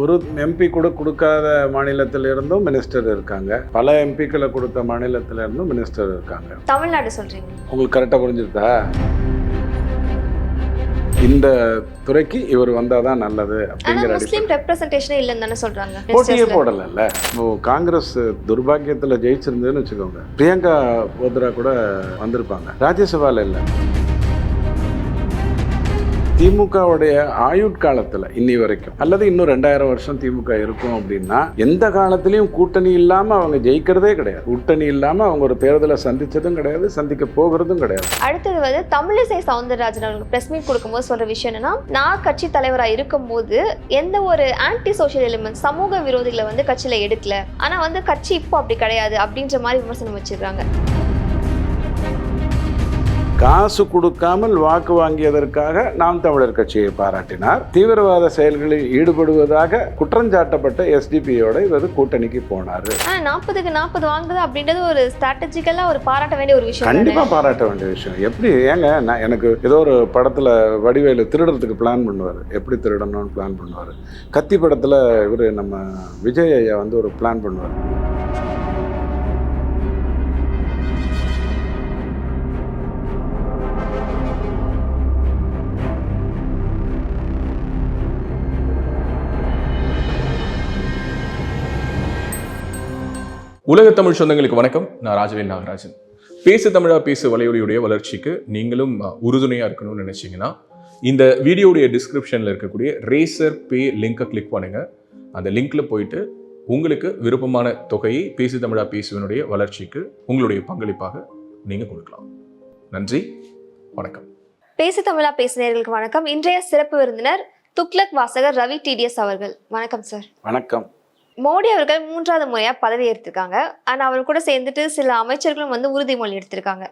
ஒரு எம்பி கூட கொடுக்காத மாநிலத்தில் இருந்தும் மினிஸ்டர் இருக்காங்க. பல எம்பிக்களை கொடுத்த மாநிலத்தில் இருந்தும் மினிஸ்டர் இருக்காங்க. தமிழ்நாடு சொல்றீங்க. உங்களுக்கு கரெக்டாக புரிஞ்சுதா இந்த துறைக்கு இவர் வந்தால் தான் நல்லது அப்படிங்கிற முஸ்லீம் ரெப்ரசன்டேஷனே இல்லைன்னு தானே சொல்றாங்க போட்டியே. போடலைல்ல. இப்போ காங்கிரஸ் துர்பாக்கியத்தில் ஜெயிச்சிருந்ததுன்னு வச்சுக்கோங்க. பிரியங்கா போத்ரா கூட வந்திருப்பாங்க. ராஜ்யசபால இல்லை. திமுகவுடைய ஆயுட்காலத்தில் இன்னி வரைக்கும் அல்லது இன்னும் ரெண்டாயிரம் வருஷம் திமுக இருக்கும் அப்படின்னா எந்த காலத்திலையும் கூட்டணி இல்லாமல் அவங்க ஜெயிக்கிறதே கிடையாது. கூட்டணி இல்லாமல் அவங்க ஒரு தேர்தலை சந்தித்ததும் கிடையாது சந்திக்க போகிறதும் கிடையாது. அடுத்தது வந்து தமிழிசை சவுந்தரராஜன் அவங்களுக்கு பிரஸ் மீட் கொடுக்கும்போது சொல்ற விஷயம் என்னன்னா நான் கட்சி தலைவராக இருக்கும்போது எந்த ஒரு ஆன்டி சோஷியல் எலிமெண்ட் சமூக விரோதிகளை வந்து கட்சியில் எடுக்கல. ஆனால் வந்து கட்சி இப்போ அப்படி கிடையாது அப்படின்ற மாதிரி விமர்சனம் வச்சுருக்காங்க. காசு கொடுக்காமல் வாக்கு வாங்கியதற்காக நாம் தமிழர் கட்சியை பாராட்டினார். தீவிரவாத செயல்களில் ஈடுபடுவதாக குற்றஞ்சாட்டப்பட்ட எஸ்டிபியோட இவர் கூட்டணிக்கு போனார். நாற்பதுக்கு நாற்பது வாங்குறது அப்படின்றது ஒரு ஸ்ட்ராட்டஜிக்கலா ஒரு பாராட்ட வேண்டிய ஒரு விஷயம் தானே? கண்டிப்பாக பாராட்ட வேண்டிய விஷயம். எப்படி ஏங்க நான் எனக்கு ஏதோ ஒரு படத்தில் வடிவேலு திருடுறதுக்கு பிளான் பண்ணுவார். எப்படி திருடணும்னு பிளான் பண்ணுவார். கத்தி படத்தில் இவர் நம்ம விஜய் ஐயா வந்து ஒரு பிளான் பண்ணுவார். உலக தமிழ் சொந்தங்களுக்கு வணக்கம். நான் ராஜவேல் நாகராஜன். பேசு தமிழா பேசு வலையொலியுடைய வளர்ச்சிக்கு நீங்களும் அஹ், உறுதுணையா இருக்கணும்னு நினைச்சீங்கன்னா இந்த வீடியோடைய டிஸ்கிரிப்ஷன்ல இருக்கக்கூடிய ரேசர் பே லிங்கை கிளிக் பண்ணுங்க. அந்த லிங்க்ல போயிட்டு உங்களுக்கு விருப்பமான தொகையை பேசு தமிழா பேசுவனுடைய வளர்ச்சிக்கு உங்களுடைய பங்களிப்பாக நீங்க கொடுக்கலாம். நன்றி. வணக்கம். பேசு தமிழா பேசினர்களுக்கு வணக்கம். இன்றைய சிறப்பு விருந்தினர் துக்ளக் வாசகர் ரவி டிடிஎஸ் அவர்கள். வணக்கம் சார். வணக்கம். மோடி அவர்கள் மூன்றாவது முறையா பதவி ஏற்றிருக்காங்க. ஆனா அவர் கூட சேர்ந்துட்டு சில அமைச்சர்களும் வந்து உறுதிமொழி எடுத்திருக்காங்க.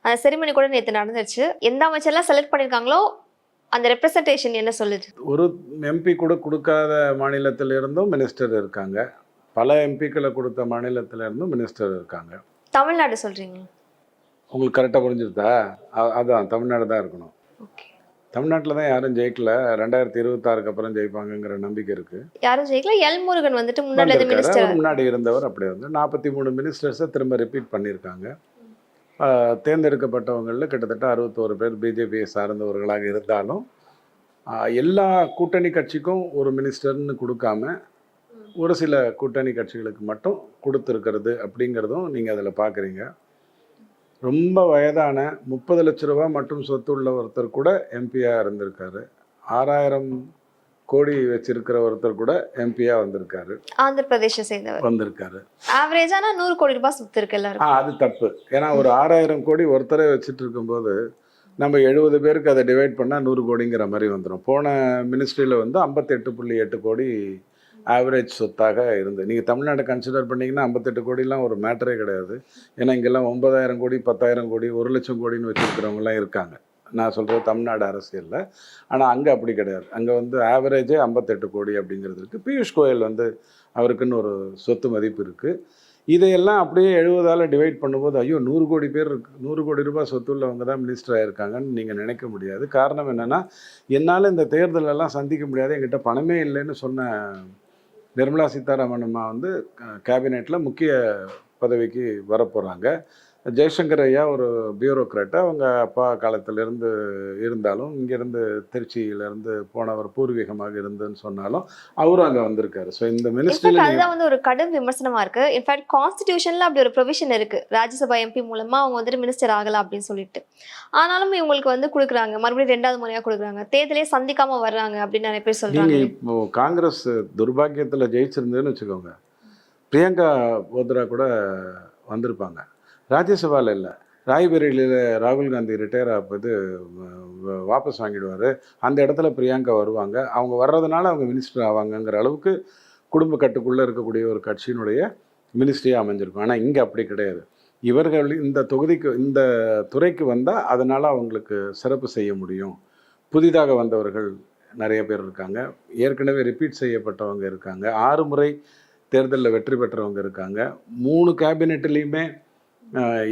அந்த செரிமனி கூட நேற்று நடந்துச்சு எந்த அமைச்சர்லாம் செலக்ட் பண்ணிருக்காங்களோ அந்த ரெப்ரசன்டேஷன் என்ன சொல்லுது? ஒரு எம்பி கூட கொடுக்காத மாநிலத்தில் இருந்தும் மினிஸ்டர் இருக்காங்க. பல எம்பிக்களை கொடுத்த மாநிலத்தில் இருந்தும் மினிஸ்டர் இருக்காங்க. தமிழ்நாடு சொல்றீங்க உங்களுக்கு கரெக்டாக புரிஞ்சுருதா? அ- அதான் தமிழ்நாடு தான் இருக்கணும். ஓகே தமிழ்நாட்டில் தான் யாரும் ஜெயிக்கல. ரெண்டாயிரத்தி இருபத்தாறுக்கு அப்புறம் ஜெயிப்பாங்கங்கிற நம்பிக்கை இருக்கு. யாரும் ஜெயிக்கல. எல் முருகன் வந்துட்டு முன்னாடி முன்னாடி இருந்தவர் அப்படி வந்து நாற்பத்தி மூணு மினிஸ்டர்ஸை திரும்ப ரிப்பீட் பண்ணியிருக்காங்க. தேர்ந்தெடுக்கப்பட்டவங்களில் கிட்டத்தட்ட அறுபத்தோரு பேர் பிஜேபியை சார்ந்தவர்களாக இருந்தாலும் எல்லா கூட்டணி கட்சிக்கும் ஒரு மினிஸ்டர்னு கொடுக்காம ஒரு சில கூட்டணி கட்சிகளுக்கு மட்டும் கொடுத்துருக்கிறது அப்படிங்கிறதும் நீங்கள் அதில் பார்க்குறீங்க ரொம்ப வயதான முப்பது லட்ச ரூபா மற்றும் சொத்து உள்ள ஒருத்தர் கூட எம்பியாக இருந்திருக்காரு. ஆறாயிரம் கோடி வச்சிருக்கிற ஒருத்தர் கூட எம்பியாக வந்திருக்காரு. ஆந்திர பிரதேச சேர்ந்தவர். வந்திருக்காரு. ஆவரேஜானா நூறு கோடி ரூபாய் சொத்து இருக்கு எல்லாரும் அது தப்பு. ஏன்னா ஒரு ஆறாயிரம் கோடி ஒருத்தரே வச்சுட்டு இருக்கும்போது நம்ம எழுபது பேருக்கு அதை டிவைட் பண்ணால் நூறு கோடிங்கிற மாதிரி வந்துடும் போன மினிஸ்ட்ரியில் வந்து ஐம்பத்தெட்டு புள்ளி எட்டு கோடி ஆவரேஜ் சொத்தாக இருந்து நீங்கள் தமிழ்நாடு கன்சிடர் பண்ணிங்கன்னா ஐம்பத்தெட்டு கோடிலாம் ஒரு மேட்டரே கிடையாது. ஏன்னா இங்கெல்லாம் ஒன்பதாயிரம் கோடி பத்தாயிரம் கோடி ஒரு லட்சம் கோடின்னு வச்சுருக்கிறவங்களாம் இருக்காங்க. நான் சொல்கிறது தமிழ்நாடு அரசியலில். ஆனால் அங்கே அப்படி கிடையாது. அங்கே வந்து ஆவரேஜே ஐம்பத்தெட்டு கோடி அப்படிங்கிறது இருக்குது பியூஷ் கோயல் வந்து அவருக்குன்னு ஒரு சொத்து மதிப்பு இருக்குது இதையெல்லாம் அப்படியே எழுபதால் டிவைட் பண்ணும்போது ஐயோ நூறு கோடி பேர் இருக்கு. நூறு கோடி ரூபாய் சொத்து உள்ளவங்க தான் மினிஸ்டர் ஆகிருக்காங்கன்னு நீங்கள் நினைக்க முடியாது. காரணம் என்னென்னா என்னால் இந்த தேர்தலெல்லாம் சந்திக்க முடியாது. என்கிட்ட பணமே இல்லைன்னு சொன்ன நிர்மலா சீதாராமன் அம்மா வந்து கேபினெட்டில் முக்கிய பதவிக்கு வரப்போகிறாங்க ஜெய்சங்கர் ஐயா ஒரு பியூரோக்ராட்டு அவங்க அப்பா காலத்திலிருந்து இருந்தாலும் இங்கேருந்து திருச்சியிலேருந்து போனவர் பூர்வீகமாக இருந்துன்னு சொன்னாலும் அவரும் அங்கே வந்திருக்காரு. ஸோ இந்த மினிஸ்ட்ரியில் அதுதான் வந்து ஒரு கடும் விமர்சனமா இருக்கு. இன்ஃபேக்ட் கான்ஸ்டிடியூஷன்ல அப்படி ஒரு ப்ரொவிஷன் இருக்கு. ராஜ்யசபா எம்பி மூலமா அவங்க வந்துட்டு மினிஸ்டர் ஆகலாம் அப்படின்னு சொல்லிட்டு. ஆனாலும் இவங்களுக்கு வந்து கொடுக்குறாங்க. மறுபடியும் ரெண்டாவது முறையா கொடுக்குறாங்க. தேர்தலே சந்திக்காம வர்றாங்க அப்படின்னு நிறைய பேர் சொல்றாங்க. நீங்கள் இப்போ காங்கிரஸ் துர்பாக்கியத்தில் ஜெயிச்சிருந்ததுன்னு வச்சுக்கோங்க. பிரியங்கா போத்ரா கூட வந்திருப்பாங்க. ராஜ்யசபாவில் இல்லை. ராய்பரேலியில் ராகுல் காந்தி ரிட்டையர் ஆகுது வாபஸ் வாங்கிடுவார். அந்த இடத்துல பிரியங்கா வருவாங்க. அவங்க வர்றதுனால அவங்க மினிஸ்டர் ஆவாங்கங்கிற அளவுக்கு குடும்ப கட்டுக்குள்ளே இருக்கக்கூடிய ஒரு கட்சியினுடைய மினிஸ்ட்ரியாக அமைஞ்சிருக்கும். ஆனால் இங்கே அப்படி கிடையாது. இவர்கள் இந்த தொகுதிக்கு இந்த துறைக்கு வந்தால் அதனால் அவங்களுக்கு சிறப்பு செய்ய முடியும். புதிதாக வந்தவர்கள் நிறைய பேர் இருக்காங்க. ஏற்கனவே ரிப்பீட் செய்யப்பட்டவங்க இருக்காங்க. ஆறு முறை தேர்தலில் வெற்றி பெற்றவங்க இருக்காங்க. மூணு கேபினெட்லேயுமே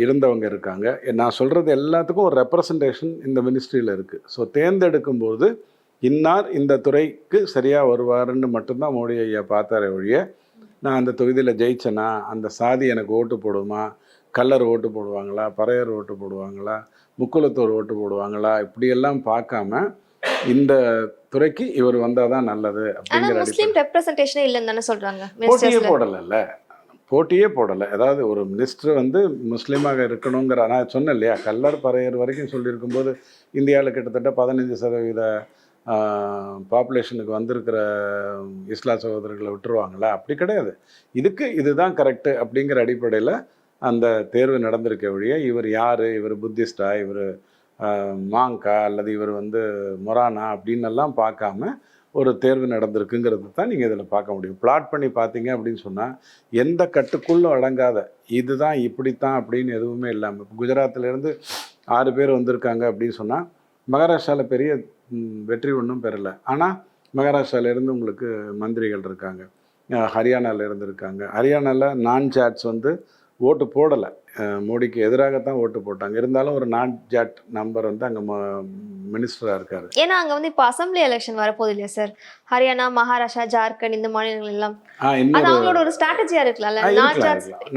இருந்தவங்க இருக்காங்க. நான் சொல்கிறது எல்லாத்துக்கும் ஒரு ரெப்ரசன்டேஷன் இந்த மினிஸ்ட்ரியில் இருக்குது ஸோ தேர்ந்தெடுக்கும்போது இன்னார் இந்த துறைக்கு சரியாக வருவாருன்னு மட்டும்தான் மோடி ஐயா பார்த்தாரே ஒழிய நான் அந்த தொகுதியில் ஜெயிச்சேனா? அந்த சாதி எனக்கு ஓட்டு போடுமா? கல்லர் ஓட்டு போடுவாங்களா? பறையர் ஓட்டு போடுவாங்களா? முக்குலத்தோர் ஓட்டு போடுவாங்களா? இப்படியெல்லாம் பார்க்காம இந்த துறைக்கு இவர் வந்தால் தான் நல்லது அப்படிங்கிற முஸ்லீம் ரெப்ரசன்டேஷனே இல்லைன்னு தானே சொல்றாங்க. போட்டியே மினிஸ்டர்ஸ்ல போடலைல்ல. போட்டியே போடலை. அதாவது ஒரு மினிஸ்டர் வந்து முஸ்லீமாக இருக்கணுங்கிற நான் சொன்னேன் இல்லையா? கல்லர் பறையர் வரைக்கும் சொல்லியிருக்கும்போது இந்தியாவில் கிட்டத்தட்ட பதினஞ்சு சதவீத பாப்புலேஷனுக்கு வந்திருக்கிற இஸ்லா சகோதரர்களை விட்டுருவாங்களா? அப்படி கிடையாது. இதுக்கு இதுதான் கரெக்டு அப்படிங்கிற அடிப்படையில் அந்த தேர்வு நடந்திருக்க வழிய இவர் யார்? இவர் புத்திஸ்டா? இவர் மாங்கா? அல்லது இவர் வந்து மொரானா? அப்படின்னு எல்லாம் பார்க்காம ஒரு தேர்வு நடந்திருக்குங்கிறது தான் நீங்கள் இதில் பார்க்க முடியும். பிளாட் பண்ணி பார்த்தீங்க அப்படின்னு சொன்னால் எந்த கட்டுக்குள்ளும் அடங்காத இதுதான் இப்படித்தான் அப்படின்னு எதுவுமே இல்லாமல் இப்போ குஜராத்திலேருந்து ஆறு பேர் வந்திருக்காங்க அப்படின்னு சொன்னால் மகாராஷ்டிராவில் பெரிய வெற்றி ஒன்றும் பெறலை. ஆனால் மகாராஷ்டிராவிலேருந்து உங்களுக்கு மந்திரிகள் இருக்காங்க. அஹ் இருந்து இருக்காங்க ஹரியானாவில் நான் சாட்ஸ் வந்து ஓட்டு போடலை. மோடிக்கு எதிராகத்தான் ஓட்டு போட்டாங்க. இருந்தாலும் ஒரு நான் ஜாட் நம்பர் வந்து அங்கே மினிஸ்டராக இருக்கார். ஏன்னா அங்க வந்து இப்போ அசம்பிளி எலெக்ஷன் வரப்போகுது இல்லையா சார் ஹரியானா மகாராஷ்டிரா ஜார்க்கண்ட் இந்த மாநிலங்கள் எல்லாம். அது அவங்களோட ஒரு ஸ்ட்ராட்டஜியா இருக்கலாம்ல?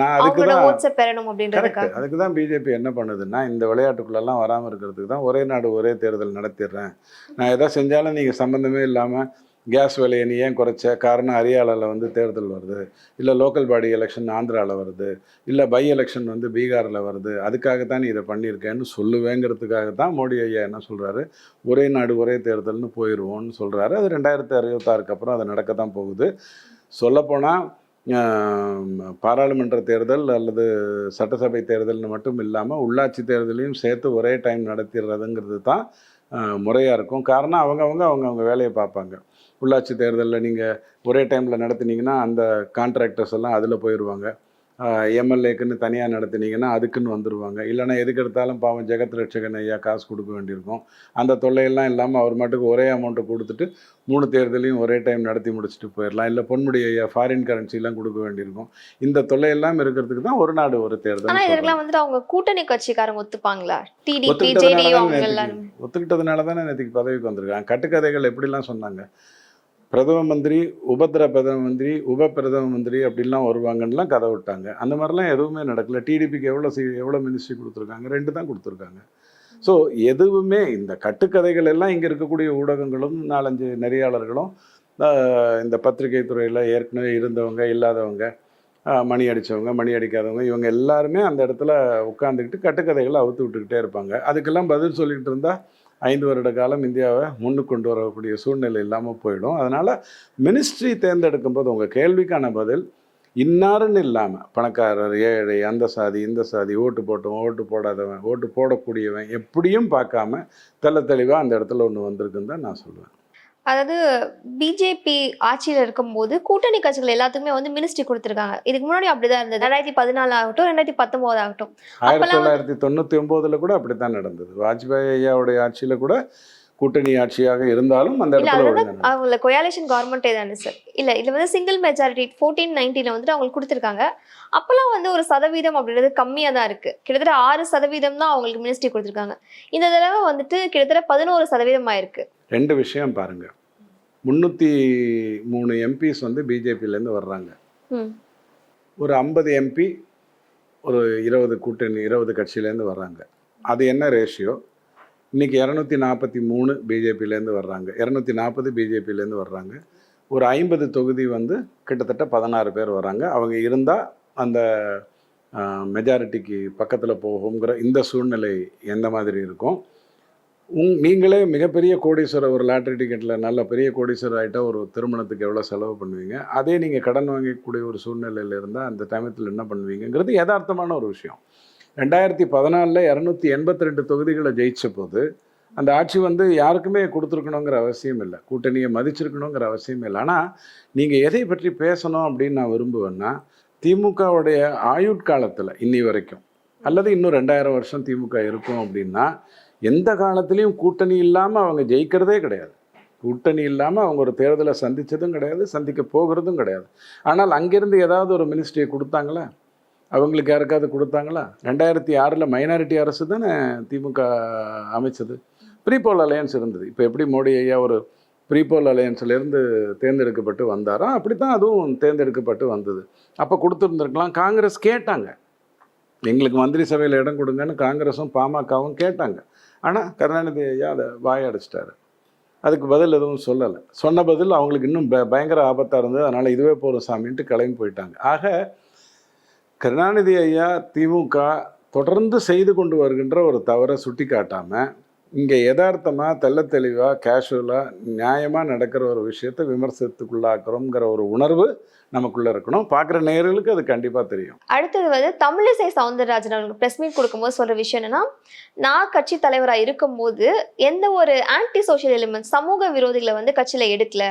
நான் அதுக்கு தான் ஓட்ஸை பெறணும் அப்படின்றதுக்காக அதுக்கு தான் பிஜேபி என்ன பண்ணுதுன்னா இந்த விளையாட்டுக்குள்ளெல்லாம் வராமல் இருக்கிறதுக்கு தான் ஒரே நாடு ஒரே தேர்தல் நடத்திடுறேன். நான் எதை செஞ்சாலும் நீங்கள் சம்மந்தமே இல்லாமல் கேஸ் விலையை நீ ஏன் குறைச்ச? காரணம் ஹரியானாவில் வந்து தேர்தல் வருது. இல்லை லோக்கல் பாடி எலெக்ஷன் ஆந்திராவில் வருது. இல்லை பை எலெக்ஷன் வந்து பீகாரில் வருது. அதுக்காக தான் நீ இதை பண்ணியிருக்கேன்னு சொல்லுவேங்கிறதுக்காக தான் மோடி ஐயா என்ன சொல்கிறாரு ஒரே நாடு ஒரே தேர்தல்னு போயிடுவோம்னு சொல்கிறாரு அது ரெண்டாயிரத்தி அறுபத்தாறுக்கு அப்புறம் அது நடக்க தான் போகுது சொல்லப்போனால் பாராளுமன்ற தேர்தல் அல்லது சட்டசபை தேர்தல்னு மட்டும் இல்லாமல் உள்ளாட்சி தேர்தலையும் சேர்த்து ஒரே டைம் நடத்திடுறதுங்கிறது தான் முறையாக இருக்கும். காரணம் அவங்கவுங்க அவங்கவுங்க வேலையை பார்ப்பாங்க. உள்ளாட்சி தேர்தலில் நீங்கள் ஒரே டைமில் நடத்துனீங்கன்னா அந்த கான்ட்ராக்டர்ஸ் எல்லாம் அதில் போயிடுவாங்க எம்எல்ஏக்குன்னு தனியாக நடத்துனீங்கன்னா அதுக்குன்னு வந்துடுவாங்க இல்லைன்னா எதுக்கு எடுத்தாலும் பாவம் ஜெகத் ரட்சகன் ஐயா காசு கொடுக்க வேண்டியிருக்கும். அந்த தொல்லையெல்லாம் இல்லாமல் அவர் மட்டுக்கு ஒரே அமௌண்ட்டை கொடுத்துட்டு மூணு தேர்தலையும் ஒரே டைம் நடத்தி முடிச்சுட்டு போயிடலாம் இல்லை பொன்முடி ஐயா ஃபாரின் கரன்சிலாம் கொடுக்க வேண்டியிருக்கும். இந்த தொல்லையெல்லாம் இருக்கிறதுக்கு தான் ஒரு நாடு ஒரு தேர்தல். இதற்கெல்லாம் வந்துட்டு அவங்க கூட்டணி கட்சிக்காரங்க ஒத்துப்பாங்களா? ஒத்துக்கிட்டதுனால தானே நேற்றுக்கு பதவிக்கு வந்திருக்காங்க. கட்டுக்கதைகள் எப்படிலாம் சொன்னாங்க? பிரதம மந்திரி உபத்திர பிரதம மந்திரி உப பிரதம மந்திரி அப்படின்லாம் வருவாங்கன்னெலாம் கதை விட்டாங்க. அந்த மாதிரிலாம் எதுவுமே நடக்கல. டிடிபிக்கு எவ்வளோ சி எவ்வளோ மினிஸ்ட்ரி கொடுத்துருக்காங்க? ரெண்டு தான் கொடுத்துருக்காங்க. ஸோ எதுவுமே இந்த கட்டுக்கதைகள் எல்லாம் இங்கே இருக்கக்கூடிய ஊடகங்களும் நாலஞ்சு நெறியாளர்களும் இந்த பத்திரிகை துறையில் ஏற்கனவே இருந்தவங்க இல்லாதவங்க மணி அடித்தவங்க மணி அடிக்காதவங்க இவங்க எல்லாருமே அந்த இடத்துல உட்காந்துக்கிட்டு கட்டுக்கதைகளை அவுத்து விட்டுக்கிட்டே இருப்பாங்க. அதுக்கெல்லாம் பதில் சொல்லிக்கிட்டு இருந்தால் ஐந்து வருட காலம் இந்தியாவை முன்னுக்கு கொண்டு வரக்கூடிய சூழ்நிலை இல்லாமல் போயிடும். அதனால் மினிஸ்ட்ரி தேர்ந்தெடுக்கும் போது உங்கள் கேள்விக்கான பதில் இன்னாருன்னு இல்லாமல் பணக்காரர் ஏழை அந்த சாதி இந்த சாதி ஓட்டு போட்டவன் ஓட்டு போடாதவன் ஓட்டு போடக்கூடியவன் எப்படியும் பார்க்காம தெல்ல தெளிவாக அந்த இடத்துல ஒன்று வந்திருக்குன்னு தான் நான் சொல்லுவேன் அதாவது பிஜேபி ஆட்சியில இருக்கும்போது கூட்டணி கட்சிகள் எல்லாத்துக்குமே வந்து மினிஸ்ட்ரி கொடுத்துருக்காங்க. இதுக்கு முன்னாடி அப்படிதான் இருந்தது. ரெண்டாயிரத்தி பதினாலு ஆகட்டும் ரெண்டாயிரத்தி பத்தொன்பது ஆகட்டும். ஆயிரத்தி தொள்ளாயிரத்தி தொண்ணூற்றி ஒம்போதில் கூட அப்படி தான் நடந்தது. வாஜ்பாய் ஐயாவுடைய ஆட்சியில் கூட கூட்டணி ஆட்சியாக இருந்தாலும் அந்த இடத்துல. அவங்கள கொயாலேஷன் கவர்மெண்டே தானே சார் இல்ல இதுல வந்து சிங்கிள் மெஜாரிட்டி ஃபோர்டீன் நைன்டீன்ல வந்துட்டு அவங்களுக்கு கொடுத்துருக்காங்க. அப்பெல்லாம் வந்து ஒரு சதவீதம் அப்படின்றது கம்மியா தான் இருக்கு. கிட்டத்தட்ட ஆறு சதவீதம் தான் அவங்களுக்கு மினிஸ்ட்ரி கொடுத்துருக்காங்க. இந்த தடவை வந்துட்டு கிட்டத்தட்ட பதினோரு சதவீதம் ஆயிருக்கு ரெண்டு விஷயம் பாருங்க. முந்நூற்றி மூணு எம்பிஸ் வந்து பிஜேபியிலேருந்து வர்றாங்க. ஒரு ஐம்பது எம்பி ஒரு இருபது கூட்டணி இருபது கட்சியிலேருந்து வர்றாங்க. அது என்ன ரேஷியோ இன்னைக்கு இரநூத்தி நாற்பத்தி மூணு பிஜேபியிலேருந்து வர்றாங்க. இரநூத்தி நாற்பது பிஜேபியிலேருந்து வர்றாங்க. ஒரு ஐம்பது தொகுதி வந்து கிட்டத்தட்ட பதினாறு பேர் வராங்க அவங்க இருந்தால் அந்த மெஜாரிட்டிக்கு பக்கத்தில் போகுங்கிற இந்த சூழ்நிலை எந்த மாதிரி இருக்கும்? உங் நீங்களே மிகப்பெரிய கோடீஸ்வரர் ஒரு லாட்டரி டிக்கெட்டில் நல்ல பெரிய கோடீஸ்வரர் ஆகிட்டால் ஒரு திருமணத்துக்கு எவ்வளோ செலவு பண்ணுவீங்க? அதே நீங்கள் கடன் வாங்கக்கூடிய ஒரு சூழ்நிலையில் இருந்தால் அந்த சமயத்தில் என்ன பண்ணுவீங்கங்கிறது யதார்த்தமான ஒரு விஷயம். ரெண்டாயிரத்தி பதினாலில் இரநூத்தி எண்பத்தி ரெண்டு தொகுதிகளை ஜெயிச்ச போது அந்த ஆட்சி வந்து யாருக்குமே கொடுத்துருக்கணுங்கிற அவசியம் இல்லை. கூட்டணியை மதிச்சிருக்கணுங்கிற அவசியம் இல்லை. ஆனால் நீங்கள் எதை பற்றி பேசணும் அப்படின்னு நான் விரும்புவேன்னா திமுகவுடைய ஆயுட்காலத்தில் இன்னி வரைக்கும் அல்லது இன்னும் ரெண்டாயிரம் வருஷம் திமுக இருக்கும் அப்படின்னா எந்த காலத்துலேயும் கூட்டணி இல்லாமல் அவங்க ஜெயிக்கிறதே கிடையாது. கூட்டணி இல்லாமல் அவங்க ஒரு தேர்தலை சந்தித்ததும் கிடையாது சந்திக்க போகிறதும் கிடையாது. ஆனால் அங்கேருந்து ஏதாவது ஒரு மினிஸ்ட்ரியை கொடுத்தாங்களா? அவங்களுக்கு யாருக்காவது கொடுத்தாங்களா? ரெண்டாயிரத்தி ஆறில் மைனாரிட்டி அரசு தானே திமுக அமைச்சது. ப்ரீபோல் அலையன்ஸ் இருந்தது. இப்போ எப்படி மோடி ஐயா ஒரு ப்ரீபோல் அலையன்ஸ்லேருந்து தேர்ந்தெடுக்கப்பட்டு வந்தாரோ அப்படி தான் அதுவும் தேர்ந்தெடுக்கப்பட்டு வந்தது. அப்போ கொடுத்துருந்துருக்கலாம். காங்கிரஸ் கேட்டாங்க. எங்களுக்கு மந்திரி சபையில் இடம் கொடுங்கன்னு காங்கிரஸும் பாமகவும் கேட்டாங்க. ஆனால் கருணாநிதி ஐயா அதை வாயடைச்சிட்டாரு. அதுக்கு பதில் எதுவும் சொல்லலை. சொன்ன பதில் அவங்களுக்கு இன்னும் ப பயங்கர ஆபத்தாக இருந்தது. அதனால் இதுவே போதும் சாமின்ட்டு கிளம்பி போயிட்டாங்க. ஆக கருணாநிதி ஐயா திமுக தொடர்ந்து செய்து கொண்டு வருகின்ற ஒரு தவறை சுட்டி காட்டாமல் இங்கே யதார்த்தமாக தெள்ள தெளிவாக கேஷுவலாக நியாயமாக நடக்கிற ஒரு விஷயத்தை விமர்சனத்துக்குள்ளாக்குறோங்கிற ஒரு உணர்வு நமக்குள்ளே இருக்கணும். பார்க்குற நேயர்களுக்கு அது கண்டிப்பாக தெரியும். அடுத்தது வந்து தமிழிசை சவுந்தரராஜன் அவங்களுக்கு ப்ரெஸ் மீட் கொடுக்கும்போது சொல்ற விஷயம் என்னன்னா நான் கட்சி தலைவராக இருக்கும்போது எந்த ஒரு ஆன்டி சோஷியல் எலிமெண்ட் சமூக விரோதிகளை வந்து கட்சியில எடுக்கல.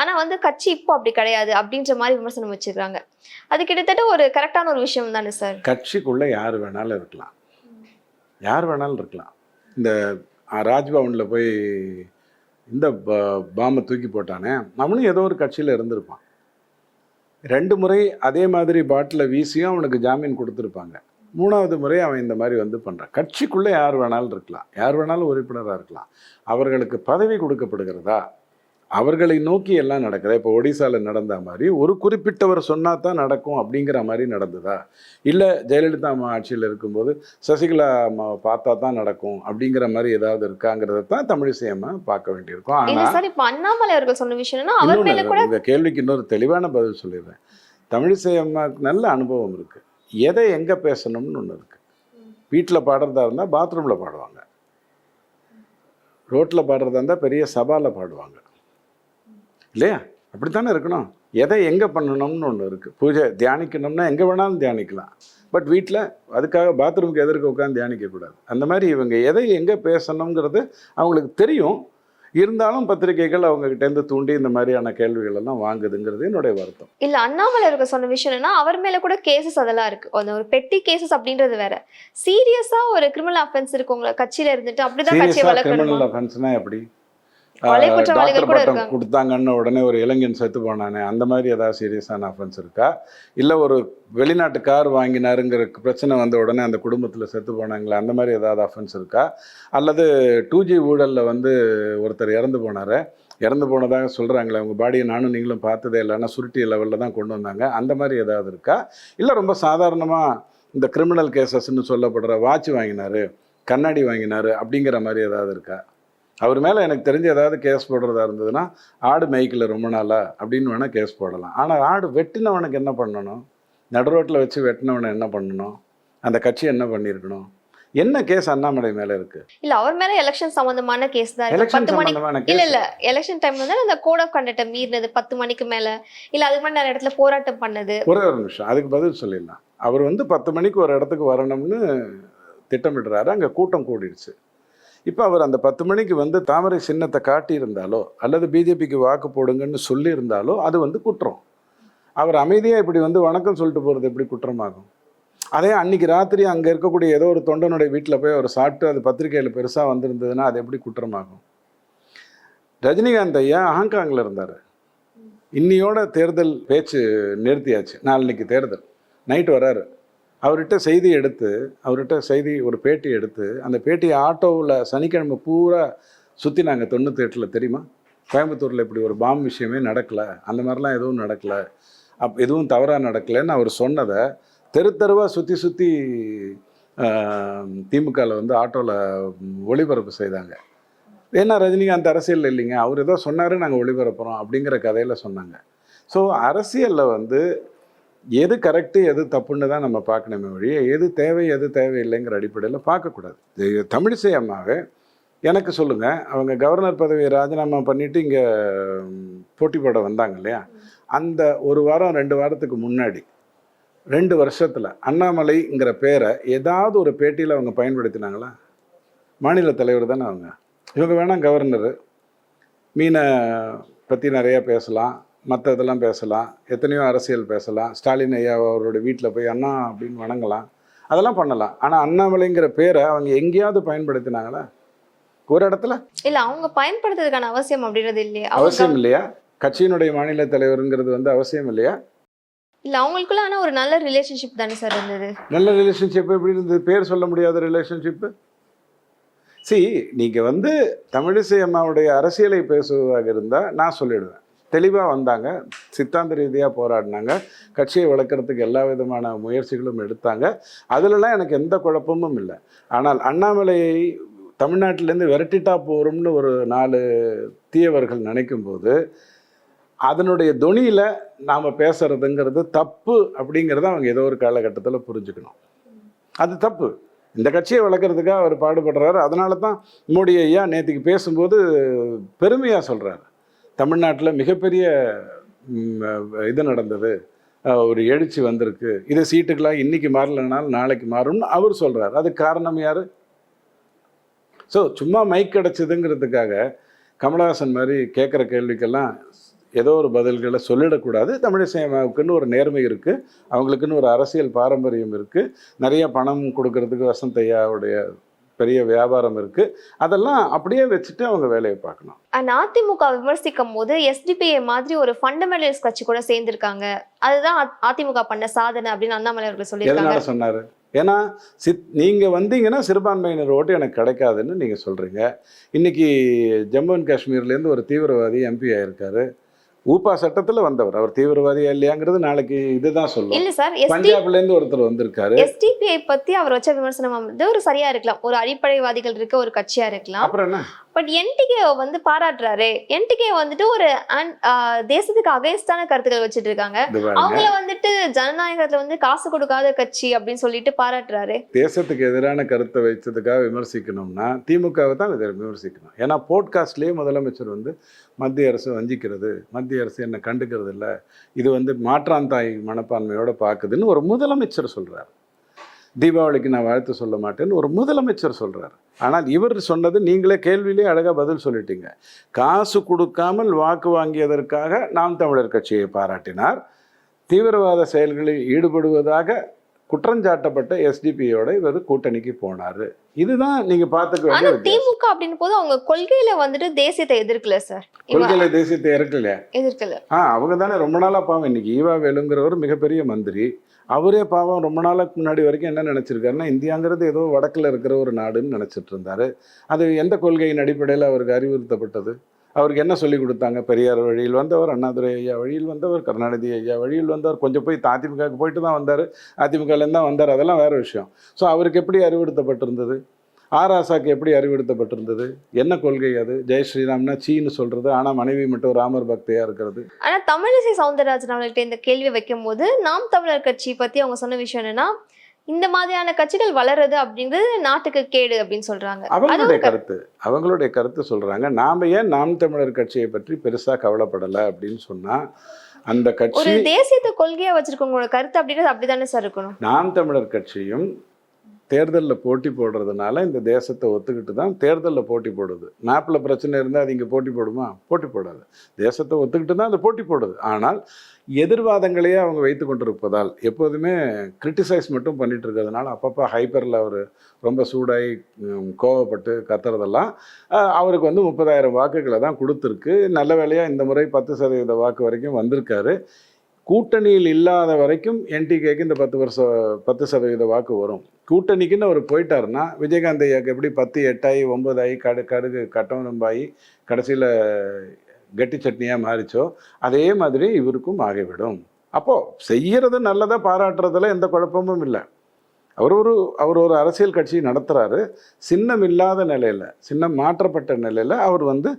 ஆனா வந்து கட்சி இப்போ அப்படி கிடையாது அப்படின்ற மாதிரி விமர்சனம் வச்சுக்கிறாங்க அது கிட்டத்தட்ட ஒரு கரெக்டான ஒரு விஷயம் தானே சார்? கட்சிக்குள்ளே யார் வேணாலும் இருக்கலாம். யார் வேணாலும் இருக்கலாம். இந்த ராஜ்பவனில் போய் இந்த ப- பாம்பை தூக்கி போட்டானே அவனும் ஏதோ ஒரு கட்சியில் இருந்திருப்பான். ரெண்டு முறை அதே மாதிரி பாட்டில் வீசியும் அவனுக்கு ஜாமீன் கொடுத்துருப்பாங்க. மூணாவது முறை அவன் இந்த மாதிரி வந்து பண்ணுறான் கட்சிக்குள்ளே யார் வேணாலும் இருக்கலாம். யார் வேணாலும் உறுப்பினராக இருக்கலாம். அவர்களுக்கு பதவி கொடுக்கப்படுகிறதா? அவர்களை நோக்கி எல்லாம் நடக்குதா? இப்போ ஒடிசாவில் நடந்த மாதிரி ஒரு குறிப்பிட்டவர் சொன்னா தான் நடக்கும் அப்படிங்கிற மாதிரி நடந்ததா? இல்லை ஜெயலலிதா அம்மா ஆட்சியில் இருக்கும்போது சசிகலா அம்மாவை பார்த்தா தான் நடக்கும் அப்படிங்கிற மாதிரி ஏதாவது இருக்காங்கிறத தான் தமிழிசை அம்மா பார்க்க வேண்டியிருக்கும். ஆனால் இப்ப அண்ணாமலை அவர்கள் சொன்ன விஷயம் உங்க கேள்விக்கு இன்னொரு தெளிவான பதில் சொல்லிடுறேன். தமிழிசை அம்மாவுக்கு நல்ல அனுபவம் இருக்கு. எதை எங்க பேசணும்னு ஒன்று இருக்கு. வீட்டில் பாடுறதா இருந்தால் பாத்ரூமில் பாடுவாங்க. ரோட்டில் பாடுறதா இருந்தால் பெரிய சபாவில் பாடுவாங்க. இல்லையா? அப்படித்தானே இருக்கணும். எதை எங்கே பண்ணணும்னு ஒன்று இருக்குது பூஜை தியானிக்கணும்னா எங்கே வேணாலும் தியானிக்கலாம். பட் வீட்டில் அதுக்காக பாத்ரூமுக்கு எதிர்க்க உட்காந்து தியானிக்கக்கூடாது அந்த மாதிரி இவங்க எதை எங்கே பேசணுங்கிறது அவங்களுக்கு தெரியும். இருந்தாலும் பத்திரிகைகள் அவங்ககிட்டேருந்து தூண்டி இந்த மாதிரியான கேள்விகள் எல்லாம் வாங்குதுங்கிறது என்னுடைய வருத்தம். இல்ல அண்ணாமலை அவர்கள் சொன்ன விஷயம் என்னன்னா அவர் மேல கூட கேசஸ் அதெல்லாம் இருக்கு. அந்த ஒரு பெட்டி கேசஸ் அப்படின்றது வேற. சீரியஸா ஒரு கிரிமினல் அஃபென்ஸ் இருக்கு உங்க கட்சியில இருந்துட்டு அப்படிதான் கட்சியை கிரிமினல் அஃபென்ஸ்னா எப்படி? டாக்டர் கூட பட்டம். கொடுத்தாங்கன்னு உடனே ஒரு இளைஞன் செத்து போனானே அந்த மாதிரி ஏதாவது சீரியஸான அஃபென்ஸ் இருக்கா? இல்லை ஒரு வெளிநாட்டு கார் வாங்கினாருங்கிற பிரச்சனை வந்த உடனே அந்த குடும்பத்தில் செத்து போனாங்களே? அந்த மாதிரி ஏதாவது அஃபென்ஸ் இருக்கா? அல்லது டூ ஜி ஊழலில் வந்து ஒருத்தர் இறந்து போனார். இறந்து போனதாக சொல்கிறாங்களே அவங்க பாடியை நானும் நீங்களும் பார்த்ததே இல்லைன்னா சுருட்டி லெவலில் தான் கொண்டு வந்தாங்க. அந்த மாதிரி ஏதாவது இருக்கா? இல்லை ரொம்ப சாதாரணமாக இந்த கிரிமினல் கேசஸ்ன்னு சொல்லப்படுற வாட்ச் வாங்கினாரு கண்ணாடி வாங்கினாரு அப்படிங்கிற மாதிரி ஏதாவது இருக்கா? அவர் மேலே எனக்கு தெரிஞ்சு ஏதாவது கேஸ் போடுறதா இருந்ததுன்னா ஆடு மேய்க்கல ரொம்ப நாளா அப்படின்னு வேணால் கேஸ் போடலாம். ஆனால் ஆடு வெட்டினவனுக்கு என்ன பண்ணணும்? நடுரோட்டில் வச்சு வெட்டினவனை என்ன பண்ணணும்? அந்த கட்சி என்ன பண்ணியிருக்கணும்? என்ன கேஸ் அண்ணாமலை மேலே இருக்கு? இல்ல அவர் மேல எலெக்ஷன் சம்பந்தமான கேஸ் தான் எலெக்ஷன் சம்பந்தமான இல்ல இல்ல எலெக்ஷன் டைம்ல வந்து அந்த கோட் ஆஃப் கண்டக்ட மீறினது பத்து மணிக்கு மேல. இல்ல அதுக்கு முன்னாடி நிறைய இடத்துல போராட்டம் பண்ணது. ஒரே ஒரு நிமிஷம் அதுக்கு பதில் சொல்லிடலாம். அவர் வந்து பத்து மணிக்கு ஒரு இடத்துக்கு வரணும்னு திட்டமிடுறாரு. அங்கே கூட்டம் கூடிடுச்சு. இப்போ அவர் அந்த பத்து மணிக்கு வந்து தாமரை சின்னத்தை காட்டியிருந்தாலோ அல்லது பிஜேபிக்கு வாக்கு போடுங்கன்னு சொல்லியிருந்தாலோ அது வந்து குற்றம். அவர் அமைதியாக இப்படி வந்து வணக்கம் சொல்லிட்டு போகிறது எப்படி குற்றமாகும்? அதே அன்னைக்கு ராத்திரி அங்கே இருக்கக்கூடிய ஏதோ ஒரு தொண்டனுடைய வீட்டில் போய் அவர் சாப்பிட்டு அது பத்திரிக்கையில் பெருசாக வந்திருந்ததுன்னா அது எப்படி குற்றமாகும்? ரஜினிகாந்த் ஐயா ஹாங்காங்கில் இருந்தார். இன்னியோட தேர்தல் பேச்சு நிறுத்தியாச்சு. நாளைக்கு தேர்தல். நைட் வராரு. அவர்கிட்ட செய்தி எடுத்து அவர்கிட்ட செய்தி ஒரு பேட்டி எடுத்து அந்த பேட்டியை ஆட்டோவில் சனிக்கிழமை பூரா நாங்கள் தொண்ணூற்றி எட்டில் தெரியுமா? கோயம்புத்தூரில் இப்படி ஒரு பாம் விஷயமே நடக்கலை அந்த மாதிரிலாம் எதுவும் நடக்கலை அப் எதுவும் தவறாக நடக்கலைன்னு அவர் சொன்னதை தெரு தெருவாக சுற்றி சுற்றி திமுகவில் வந்து ஆட்டோவில் ஒளிபரப்பு செய்தாங்க. ஏன்னா ரஜினிகாந்த் அரசியல் இல்லைங்க அவர் ஏதோ சொன்னார் நாங்கள் ஒளிபரப்புகிறோம் அப்படிங்கிற கதையில் சொன்னாங்க. ஸோ அரசியலில் வந்து எது கரெக்டு எது தப்புன்னு தான் நம்ம பார்க்கணுமே வழியே எது தேவை எது தேவையில்லைங்கிற அடிப்படையில் பார்க்கக்கூடாது. தமிழிசை அம்மாவே எனக்கு சொல்லுங்கள் அவங்க கவர்னர் பதவியை ராஜினாமா பண்ணிவிட்டு இங்கே போட்டி போட வந்தாங்க இல்லையா? அந்த ஒரு வாரம் ரெண்டு வாரத்துக்கு முன்னாடி ரெண்டு வருஷத்தில் அண்ணாமலைங்கிற பேரை ஏதாவது ஒரு பேட்டியில் அவங்க பயன்படுத்தினாங்களா? மாநில தலைவர் தானே அவங்க. இவங்க வேணால் கவர்னர். மீனை பற்றி நிறையா பேசலாம். மற்ற இதெல்லாம் பேசலாம். எத்தனையோ அரசியல் பேசலாம். ஸ்டாலின் ஐயா அவரோட வீட்டில் போய் அண்ணா அப்படின்னு வணங்கலாம். அதெல்லாம் பண்ணலாம். ஆனால் அண்ணாமலைங்கிற பேரை அவங்க எங்கேயாவது பயன்படுத்தினாங்களா? ஒரு இடத்துல? இல்ல அவங்க பயன்படுத்துறதுக்கான அவசியம் அப்படின்றது இல்லையா. அவசியம் இல்லையா? கட்சியினுடைய மாநில தலைவருங்கிறது வந்து அவசியம் இல்லையா? இல்ல அவங்களுக்குள்ள ஆனா ஒரு நல்ல ரிலேஷன்ஷிப் தானே சார் இருந்தது. நல்ல ரிலேஷன்ஷிப் எப்படி இருந்தது? பேர் சொல்ல முடியாத ரிலேஷன்ஷிப்பு சி நீங்கள் வந்து தமிழிசை அம்மாவுடைய அரசியலை பேசுவதாக இருந்தால் நான் சொல்லிடுவேன். தெளிவாக வந்தாங்க. சித்தாந்த ரீதியாக போராடினாங்க. கட்சியை வளர்க்குறதுக்கு எல்லா விதமான முயற்சிகளும் எடுத்தாங்க. அதிலலாம் எனக்கு எந்த குழப்பமும் இல்லை. ஆனால் அண்ணாமலையை தமிழ்நாட்டிலேருந்து விரட்டிட்டா போகிறோம்னு ஒரு நாலு தீயவர்கள் நினைக்கும்போது அதனுடைய தொனியில் நாம் பேசுறதுங்கிறது தப்பு அப்படிங்கிறத அவங்க ஏதோ ஒரு காலகட்டத்தில் புரிஞ்சுக்கணும். அது தப்பு. இந்த கட்சியை வளர்க்குறதுக்காக அவர் பாடுபடுறாரு. அதனால தான் மோடி ஐயா நேற்றுக்கு பேசும்போது பெருமையாக சொல்கிறாரு தமிழ்நாட்டில் மிகப்பெரிய இது நடந்தது. ஒரு எழுச்சி வந்திருக்கு. இது சீட்டுக்கெல்லாம் இன்னைக்கு மாறலைனாலும் நாளைக்கு மாறும்னு அவர் சொல்கிறார் அதுக்கு காரணம் யார்? ஸோ சும்மா மைக் கிடச்சிதுங்கிறதுக்காக கமலஹாசன் மாதிரி கேட்குற கேள்விக்கெல்லாம் ஏதோ ஒரு பதில்களை சொல்லிடக்கூடாது. தமிழிசைமாவுக்குன்னு ஒரு நேர்மை இருக்குது அவங்களுக்குன்னு ஒரு அரசியல் பாரம்பரியம் இருக்குது நிறைய பணம் கொடுக்கறதுக்கு வசந்தையாவுடைய பெரிய வியாபாரம் இருக்குது அதெல்லாம் அப்படியே வச்சுட்டு அவங்க வேலையை பார்க்கணும். அதிமுக விமர்சிக்கும் போது எஸ்டிபிஐ மாதிரி ஒரு ஃபண்டமெண்டலிஸ்ட் கட்சி கூட சேர்ந்திருக்காங்க. அதுதான் அதிமுக பண்ண சாதனை அப்படின்னு அண்ணாமலை அவர்கள் சொல்லியிருக்காங்க. சொன்னார்? ஏன்னா சித் நீங்கள் வந்தீங்கன்னா சிறுபான்மையினர் ஓட்டு எனக்கு கிடைக்காதுன்னு நீங்கள் சொல்கிறீங்க இன்னைக்கு ஜம்மு அண்ட் காஷ்மீர்லேருந்து ஒரு தீவிரவாதி எம்பி ஆயிருக்காரு. ஊப்பா சட்டத்தில் வந்தவர். அவர் தீவிரவாதியா இல்லையாங்கிறது நாளைக்கு இதுதான் சொல்லும். இல்ல சார் எஸ்டி பஞ்சாப்லேருந்து ஒருத்தர் வந்திருக்காரு. எஸ்டிபிஐ பத்தி அவர் வச்ச விமர்சனம் வந்து ஒரு சரியா இருக்கலாம். ஒரு அடிப்படைவாதிகள் இருக்க ஒரு கட்சியா இருக்கலாம். அப்புறம் என்ன? பட் என்டிகே வந்து பாராட்டுறாரு. என்டிகே வந்துட்டு ஒரு தேசத்துக்கு அகைன்ஸ்டான கருத்துக்கள் வச்சுட்டு இருக்காங்க. அவங்கள வந்துட்டு ஜனநாயகத்துல வந்து காசு கொடுக்காத கட்சி அப்படின்னு சொல்லிட்டு பாராட்டுறாரு. தேசத்துக்கு எதிரான கருத்தை வைத்ததுக்காக விமர்சிக்கணும்னா திமுகவை தான் விமர்சிக்கணும். ஏன்னா போட்காஸ்ட்லேயே முதலமைச்சர் வந்து மத்திய அரசு வஞ்சிக்கிறது மத்திய அரசு என்னை கண்டுக்கிறது இல்லை இது வந்து மாற்றாந்தாய் மனப்பான்மையோடு பார்க்குதுன்னு ஒரு முதலமைச்சர் சொல்கிறார் தீபாவளிக்கு நான் வாழ்த்து சொல்ல மாட்டேன்னு ஒரு முதலமைச்சர் சொல்கிறார் ஆனால் இவர் சொன்னது நீங்களே கேள்வியிலே அழகாக பதில் சொல்லிட்டீங்க. காசு கொடுக்காமல் வாக்கு வாங்கியதற்காக நாம் தமிழர் கட்சியை பாராட்டினார். தீவிரவாத செயல்களில் ஈடுபடுவதாக குற்றஞ்சாட்டப்பட்ட எஸ்டிபியோட இவர் கூட்டணிக்கு போனார். இதுதான் நீங்கள் பார்த்துக்க ஆனா. திமுக அப்படின்னு போது அவங்க கொள்கையில வந்துட்டு தேசியத்தை எதிர்க்கல சார். கொள்கையில தேசியத்தை இறக்கல எதிர்க்கல. ஆ அவங்க தானே ரொம்ப நாளாக பாவம். இன்னைக்கு ஈவா வேலுங்கிறவர் மிகப்பெரிய மந்திரி. அவரே பாவம் ரொம்ப நாளுக்கு முன்னாடி வரைக்கும் என்ன நினச்சிருக்காருன்னா இந்தியாங்கிறது ஏதோ வடக்கில் இருக்கிற ஒரு நாடுன்னு நினச்சிட்டு இருந்தாரு. அது எந்த கொள்கையின் அடிப்படையில் அவருக்கு அறிவுறுத்தப்பட்டது? அவருக்கு என்ன சொல்லிக் கொடுத்தாங்க? பெரியார் வழியில் வந்தவர் அண்ணாதுரை ஐயா வழியில் வந்தவர் கருணாநிதி ஐயா வழியில் வந்தவர் கொஞ்சம் போய் அதிமுகவுக்கு போயிட்டு தான் வந்தார். அதிமுகலேருந்து தான் வந்தார். அதெல்லாம் வேற விஷயம். ஸோ அவருக்கு எப்படி அறிவுறுத்தப்பட்டிருந்தது? ஆராசாக்கு எப்படி அறிவுறுத்தப்பட்டிருந்தது? என்ன கொள்கை அது? ஜெய் ஸ்ரீராம்னா சீன்னு சொல்கிறது ஆனால் மனைவி மட்டும் ராமர் பக்தியாக இருக்கிறது. ஆனா தமிழிசை சவுந்தரராஜன் அவங்கள்ட்ட இந்த கேள்வி வைக்கும் போது நாம் தமிழர் கட்சி பத்தி அவங்க சொன்ன விஷயம் என்னன்னா இந்த மாதிரியான கட்சிகள் வளருது அப்படிங்கிறது நாட்டுக்கு கேடு அப்படின்னு சொல்றாங்க. அவங்களுடைய கருத்து அவங்களுடைய கருத்து சொல்றாங்க. நாம ஏன் நாம் தமிழர் கட்சியை பற்றி பெருசா கவலைப்படலை அப்படின்னு சொன்னா அந்த ஒரு கட்சி தேசியத்தை கொள்கையா வச்சிருக்கவங்களோட கருத்து அப்படின்றது அப்படிதானே சார் இருக்கணும்? நாம் தமிழர் கட்சியும் தேர்தலில் போட்டி போடுறதுனால இந்த தேசத்தை ஒத்துக்கிட்டு தான் தேர்தலில் போட்டி போடுது. மேப்பில் பிரச்சனை இருந்தால் அது இங்கே போட்டி போடுமா? போட்டி போடாது. தேசத்தை ஒத்துக்கிட்டு தான் அது போட்டி போடுது. ஆனால் எதிர்வாதங்களையே அவங்க வைத்து கொண்டிருப்பதால் எப்போதுமே கிரிட்டிசைஸ் மட்டும் பண்ணிட்டு இருக்கிறதுனால அப்பப்போ ஹைப்பரில் அவர் ரொம்ப சூடாகி கோவப்பட்டு கத்துறதெல்லாம் அவருக்கு வந்து முப்பதாயிரம் வாக்குகளை தான் கொடுத்துருக்கு. நல்ல வேலையாக இந்த முறை பத்து சதவீத வாக்கு வரைக்கும் வந்திருக்காரு. கூட்டணியில் இல்லாத வரைக்கும் என்டிகேக்கு இந்த பத்து வருஷம் பத்து சதவீத வாக்கு வரும். கூட்டணிக்குன்னு அவர் போயிட்டாருன்னா விஜயகாந்த் ஐயாக்கு எப்படி பத்து எட்டாயி ஒம்பதாயி கடு கடுகு கட்டணம்பாயி கடைசியில் கெட்டி சட்னியாக மாறிச்சோ அதே மாதிரி இவருக்கும் ஆகிவிடும். அப்போது செய்கிறது நல்லதாக பாராட்டுறதுல எந்த குழப்பமும் இல்லை. அவர் ஒரு அவர் ஒரு அரசியல் கட்சி நடத்துகிறாரு சின்னம் இல்லாத நிலையில் சின்னம் மாற்றப்பட்ட நிலையில் அவர் வந்து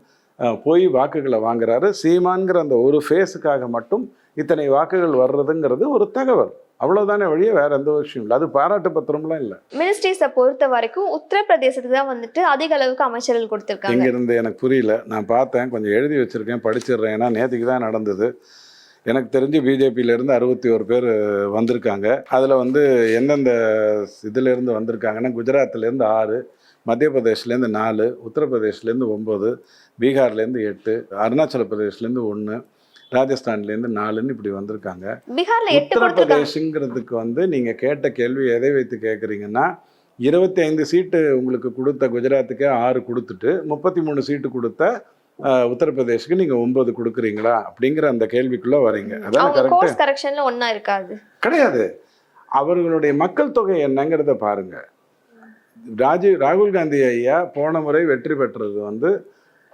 போய் வாக்குகளை வாங்குறாரு. சீமான்கிற அந்த ஒரு ஃபேஸுக்காக மட்டும் இத்தனை வாக்குகள் வர்றதுங்கிறது ஒரு தகவல். அவ்வளோதானே வழியே வேற எந்த விஷயம் இல்லை. அது பாராட்டு பத்திரம்லாம் இல்லை. மினிஸ்ட்ரிஸை பொறுத்த வரைக்கும் உத்தரப்பிரதேசத்துக்கு தான் வந்துட்டு அதிக அளவுக்கு அமைச்சர்கள் கொடுத்திருக்காங்க. எங்கேருந்து எனக்கு புரியல. நான் பார்த்தேன் கொஞ்சம் எழுதி வச்சுருக்கேன் படிச்சிடுறேன். ஏன்னா நேற்றுக்கு தான் நடந்தது. எனக்கு தெரிஞ்சு பிஜேபியிலேருந்து அறுபத்தி ஒரு பேர் வந்திருக்காங்க. அதில் வந்து எந்தெந்த இதிலேருந்து வந்திருக்காங்கன்னா குஜராத்லேருந்து ஆறு மத்திய பிரதேஷ்லேருந்து நாலு உத்தரப்பிரதேஷ்லேருந்து ஒம்பது பீகார்லேருந்து எட்டு அருணாச்சல பிரதேஷ்லேருந்து ஒன்று ராஜஸ்தான்லேருந்து நாலுன்னு இப்படி வந்திருக்காங்க. உத்தரப்பிரதேஷுங்கிறதுக்கு வந்து நீங்கள் கேட்ட கேள்வி எதை வைத்து கேட்குறீங்கன்னா இருபத்தி ஐந்து சீட்டு உங்களுக்கு கொடுத்த குஜராத்துக்கே ஆறு கொடுத்துட்டு முப்பத்தி மூணு சீட்டு கொடுத்த உத்தரப்பிரதேஷ்க்கு நீங்கள் ஒன்பது கொடுக்குறீங்களா? அப்படிங்கிற அந்த கேள்விக்குள்ளே வரீங்க. அதான் கரெக்ஷன்ல ஒண்ணா இருக்காது. கிடையாது. அவர்களுடைய மக்கள் தொகை என்னங்கிறத பாருங்க. ராஜீவ் ராகுல் காந்தி ஐயா போன முறை வெற்றி பெற்றது வந்து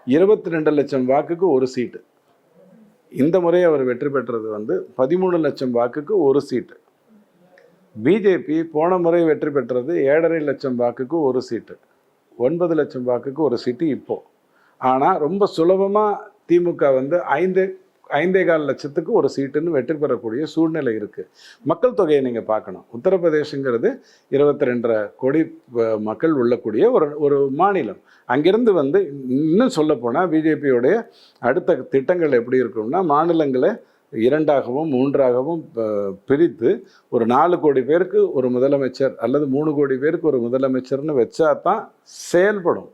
இருபத்தி ரெண்டு லட்சம் வாக்குக்கு ஒரு சீட்டு. இந்த முறை அவர் வெற்றி பெற்றது வந்து பதிமூணு லட்சம் வாக்குக்கு ஒரு சீட்டு. பிஜேபி போன முறை வெற்றி பெற்றது ஏழரை லட்சம் வாக்குக்கு ஒரு சீட்டு. ஒன்பது லட்சம் வாக்குக்கு ஒரு சீட்டு இப்போது ஆனால் ரொம்ப சுலபமாக திமுக வந்து ஐந்து ஐந்தே கால் லட்சத்துக்கு ஒரு சீட்டுன்னு வெற்றி பெறக்கூடிய சூழ்நிலை இருக்குது மக்கள் தொகையை நீங்கள் பார்க்கணும். உத்தரப்பிரதேசங்கிறது இருபத்தி ரெண்டரை கோடி மக்கள் உள்ளக்கூடிய ஒரு ஒரு மாநிலம். அங்கிருந்து வந்து இன்னும் சொல்லப்போனால் பிஜேபியோடைய அடுத்த திட்டங்கள் எப்படி இருக்கும்னா மாநிலங்களை இரண்டாகவும் மூன்றாகவும் பிரித்து ஒரு நாலு கோடி பேருக்கு ஒரு முதலமைச்சர் அல்லது மூணு கோடி பேருக்கு ஒரு முதலமைச்சர்னு வச்சா தான் செயல்படும்.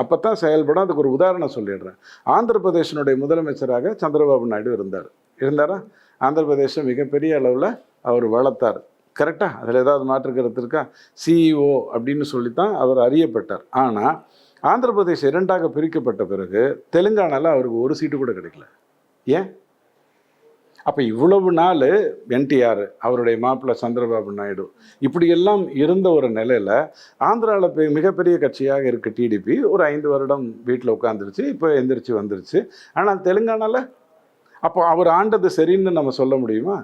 அப்போ தான் செயல்படும். அதுக்கு ஒரு உதாரணம் சொல்லிடுறேன். ஆந்திர பிரதேசனுடைய முதலமைச்சராக சந்திரபாபு நாயுடு இருந்தார். இருந்தாரா? ஆந்திர பிரதேசம் மிகப்பெரிய அளவில் அவர் வளர்த்தார். கரெக்டாக அதில் ஏதாவது மாற்று கருத்து இருக்கா? சிஇஓ அப்படின்னு சொல்லித்தான் அவர் அறியப்பட்டார். ஆனால் ஆந்திர பிரதேசம் இரண்டாக பிரிக்கப்பட்ட பிறகு தெலுங்கானாவில் அவருக்கு ஒரு சீட்டு கூட கிடைக்கல. ஏன்? அப்போ இவ்வளவு நாள் என்டிஆர் அவருடைய மாப்பிள்ளை சந்திரபாபு நாயுடு இப்படியெல்லாம் இருந்த ஒரு நிலையில் ஆந்திராவில் மிகப்பெரிய கட்சியாக இருக்கு டிடிபி ஒரு ஐந்து வருடம் வீட்டில் உட்காந்துருச்சு இப்போ எந்திரிச்சு வந்துருச்சு. ஆனால் தெலுங்கானாவில் அப்போ அவர் ஆண்டது சரின்னு நம்ம சொல்ல முடியுமா?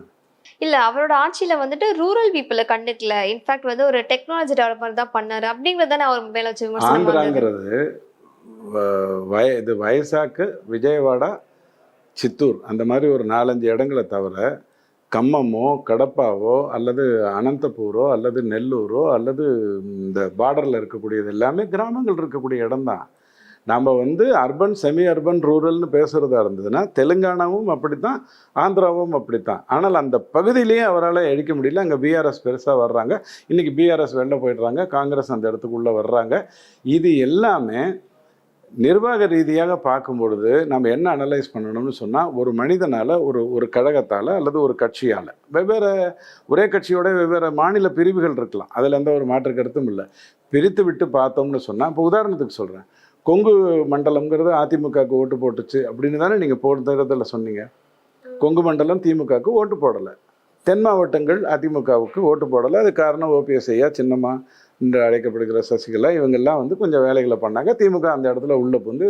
இல்ல அவரோட ஆட்சியில வந்துட்டு ரூரல் பீப்புளை கண்டுக்கல. இன்ஃபேக்ட் வந்து ஒரு டெக்னாலஜி டெவலப்மெண்ட் தான் பண்ணாரு. அப்படிங்கறது அவர் மேல வச்சு. ஆந்திராங்கிறது வய இது வயசாக்கு விஜயவாடா சித்தூர். அந்த மாதிரி ஒரு நாலஞ்சு இடங்களை தவிர கம்மமோ கடப்பாவோ அல்லது அனந்தபூரோ அல்லது நெல்லூரோ அல்லது இந்த பார்டரில் இருக்கக்கூடியது எல்லாமே கிராமங்கள் இருக்கக்கூடிய இடம்தான். நம்ம வந்து அர்பன் செமி அர்பன் ரூரல்னு பேசுகிறதா இருந்ததுன்னா தெலுங்கானாவும் அப்படித்தான் ஆந்திராவும் அப்படித்தான். ஆனால் அந்த பகுதியிலேயே அவரால் அழிக்க முடியல. அங்கே பிஆர்எஸ் பெருசாக வர்றாங்க. இன்றைக்கி பிஆர்எஸ் வெளில போயிடுறாங்க. காங்கிரஸ் அந்த இடத்துக்குள்ளே வர்றாங்க. இது எல்லாமே நிர்வாக ரீதியாக பார்க்கும் பொழுது நம்ம என்ன அனலைஸ் பண்ணணும்னு சொன்னால் ஒரு மனிதனால் ஒரு ஒரு கழகத்தால் அல்லது ஒரு கட்சியால் வெவ்வேறு ஒரே கட்சியோட வெவ்வேறு மாநில பிரிவுகள் இருக்கலாம். அதில் எந்த ஒரு மாற்று கருத்தும் இல்லை. பிரித்து விட்டு பார்த்தோம்னு சொன்னால் இப்போ உதாரணத்துக்கு சொல்கிறேன் கொங்கு மண்டலம்ங்கிறது அதிமுகவுக்கு ஓட்டு போட்டுச்சு அப்படின்னு தானே நீங்கள் போன தேர்தலில் சொன்னீங்க. கொங்கு மண்டலம் திமுகவுக்கு ஓட்டு போடலை. தென் மாவட்டங்கள் அதிமுகவுக்கு ஓட்டு போடலை. அது காரணம் ஓபிஎஸ் ஐயா சின்னம்மா என்று அழைக்கப்படுகிற சசிகலா இவங்கெல்லாம் வந்து கொஞ்சம் வேலைகளை பண்ணாங்க. திமுக அந்த இடத்துல உள்ளே வந்து